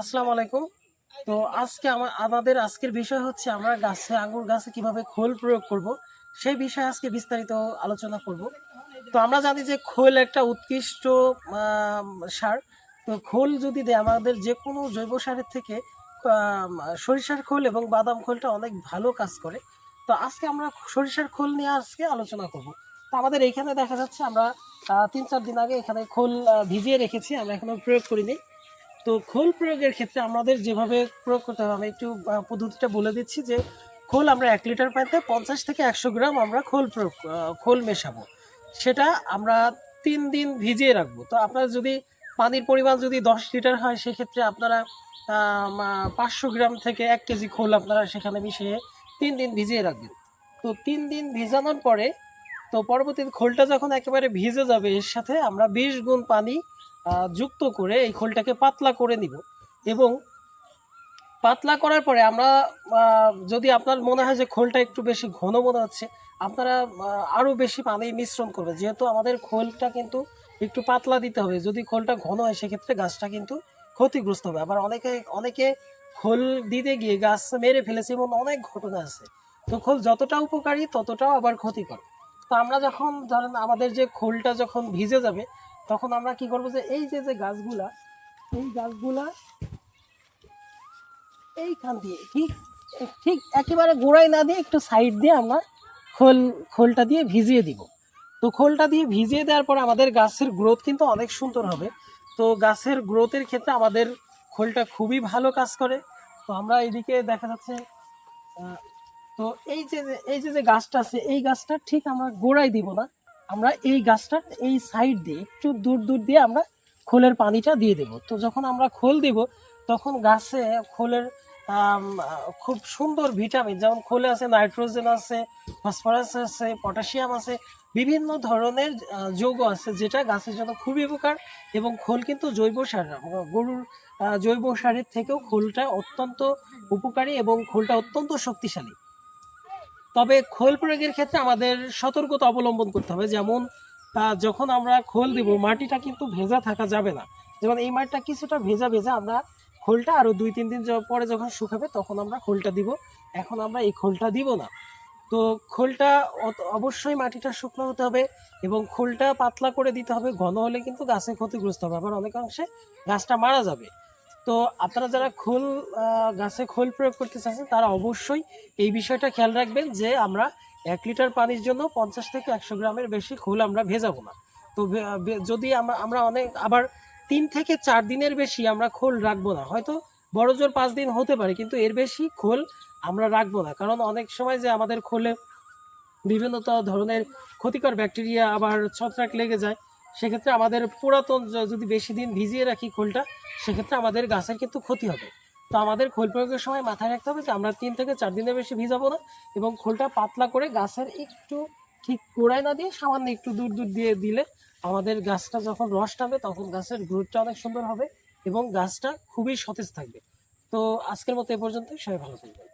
আসসালামু আলাইকুম। তো আজকে আমার আমাদের আজকের বিষয় হচ্ছে আমরা গাছে, আঙ্গুর গাছে কীভাবে খোল প্রয়োগ করব, সেই বিষয়ে আজকে বিস্তারিত আলোচনা করব। তো আমরা জানি যে খোল একটা উৎকৃষ্ট সার। তো খোল যদি দেয়, আমাদের যে কোনো জৈব সারের থেকে সরিষার খোল এবং বাদাম খোলটা অনেক ভালো কাজ করে। তো আজকে আমরা সরিষার খোল নিয়ে আজকে আলোচনা করব। তো আমাদের এইখানে দেখা যাচ্ছে আমরা তিন চার দিন আগে এখানে খোল ভিজিয়ে রেখেছি, আমরা এখনও প্রয়োগ করিনি। তো খোল প্রয়োগের ক্ষেত্রে আমাদের যেভাবে প্রয়োগ করতে হবে, আমি একটু পদ্ধতিটা বলে দিচ্ছি যে খোল আমরা এক লিটার পানিতে পঞ্চাশ থেকে একশো গ্রাম আমরা খোল প্রয়োগ খোল মেশাবো। সেটা আমরা তিন দিন ভিজিয়ে রাখব। তো আপনার যদি পানির পরিমাণ যদি দশ লিটার হয়, সেক্ষেত্রে আপনারা পাঁচশো গ্রাম থেকে এক কেজি খোল আপনারা সেখানে মিশিয়ে তিন দিন ভিজিয়ে রাখবেন। তো তিন দিন ভিজানোর পরে, তো পরবর্তীতে খোলটা যখন একেবারে ভিজে যাবে, এর সাথে আমরা বিশ গুণ পানি যুক্ত করে এই খোলটাকে পাতলা করে নিব। এবং পাতলা করার পরে আমরা যদি আপনার মনে হয় যে খোলটা একটু বেশি ঘন মনে হচ্ছে আপনারা আহ, আরও বেশি পানি মিশ্রণ করবেন। যেহেতু আমাদের খোলটা কিন্তু একটু পাতলা দিতে হবে যদি খোলটা ঘন হয় সেক্ষেত্রে গাছটা কিন্তু ক্ষতিগ্রস্ত হবে। আবার অনেকে অনেকে খোল দিতে গিয়ে গাছ মেরে ফেলেছে এমন অনেক ঘটনা আছে। তো খোল যতটা উপকারী ততটাও আবার ক্ষতিকর। তো আমরা যখন ধরেন আমাদের যে খোলটা যখন ভিজে যাবে তখন আমরা কি করব যে, এই যে যে গাছগুলা, এই গাছগুলা এইখান দিয়ে, ঠিক ঠিক একেবারে গোড়ায় না দিয়ে একটু সাইড দিয়ে আমরা খোল, খোলটা দিয়ে ভিজিয়ে দিব। তো খোলটা দিয়ে ভিজিয়ে দেওয়ার পর আমাদের গাছের গ্রোথ কিন্তু অনেক সুন্দর হবে। তো গাছের গ্রোথের ক্ষেত্রে আমাদের খোলটা খুবই ভালো কাজ করে। তো আমরা এইদিকে দেখা যাচ্ছে তো এই যে- এই যে যে গাছটা আছে, এই গাছটা ঠিক আমরা গোড়ায় দিব না। আমরা এই গাছটার এই সাইড দিয়ে একটু দূর দূর দিয়ে আমরা খোলের পানিটা দিয়ে দেব। তো যখন আমরা খোল দিব, তখন গাছে খোলের খুব সুন্দর ভিটামিন যেমন খোলে আছে নাইট্রোজেন আছে ফসফরাস আছে পটাশিয়াম আছে, বিভিন্ন ধরনের যৌগ আছে যেটা গাছের জন্য খুবই উপকার এবং খোল কিন্তু জৈব সার, গরুর জৈব সারের থেকেও খোলটা অত্যন্ত উপকারী এবং খোলটা অত্যন্ত শক্তিশালী। তবে খোল প্রয়োগের ক্ষেত্রে আমাদের সতর্কতা অবলম্বন করতে হবে। যেমন যখন আমরা খোল দিব, মাটিটা কিন্তু ভেজা থাকা যাবে না। যেমন, এই মাটিটা কিছুটা ভেজা ভেজা আমরা খোলটা আরও দুই, তিন দিন পরে যখন শুকাবে, তখন আমরা খোলটা দিব। এখন আমরা এই খোলটা দিব না। তো খোলটা অবশ্যই মাটিটা শুকনো হতে হবে এবং খোলটা পাতলা করে দিতে হবে। ঘন হলে কিন্তু গাছে ক্ষতিগ্রস্ত হবে। আবার অনেকাংশে গাছটা মারা যাবে। তো আপনারা যারা খোল গাছে খোল প্রয়োগ করতে চাচ্ছেন, তারা অবশ্যই এই বিষয়টা খেয়াল রাখবেন যে আমরা এক লিটার পানির জন্য পঞ্চাশ থেকে একশো গ্রামের বেশি খোল আমরা ভেজাবো না। তো যদি আমরা অনেক, আবার তিন থেকে চার দিনের বেশি আমরা খোল রাখব না। হয়তো বড় জোর পাঁচ দিন হতে পারে, কিন্তু এর বেশি খোল আমরা রাখব না। কারণ অনেক সময় যে আমাদের খোলে বিভিন্ন ধরনের ক্ষতিকর ব্যাকটেরিয়া আবার ছত্রাক লেগে যায় সেক্ষেত্রে আমাদের পুরাতন যদি বেশি দিন ভিজিয়ে রাখি খোলটা, সেক্ষেত্রে আমাদের গাছের কিন্তু ক্ষতি হবে। তো আমাদের খোল প্রয়োগের সময় মাথায় রাখতে হবে যে আমরা তিন থেকে চার দিনের বেশি ভিজাবো না এবং খোলটা পাতলা করে গাছের একটু ঠিক কোড়ায় না দিয়ে সামান্য একটু দূর দূর দিয়ে দিলে আমাদের গাছটা যখন রস টানবে তখন গাছের গ্রোথটা অনেক সুন্দর হবে এবং গাছটা খুবই সতেজ থাকবে। তো আজকের মতো এ পর্যন্তই, সবাই ভালো থাকবে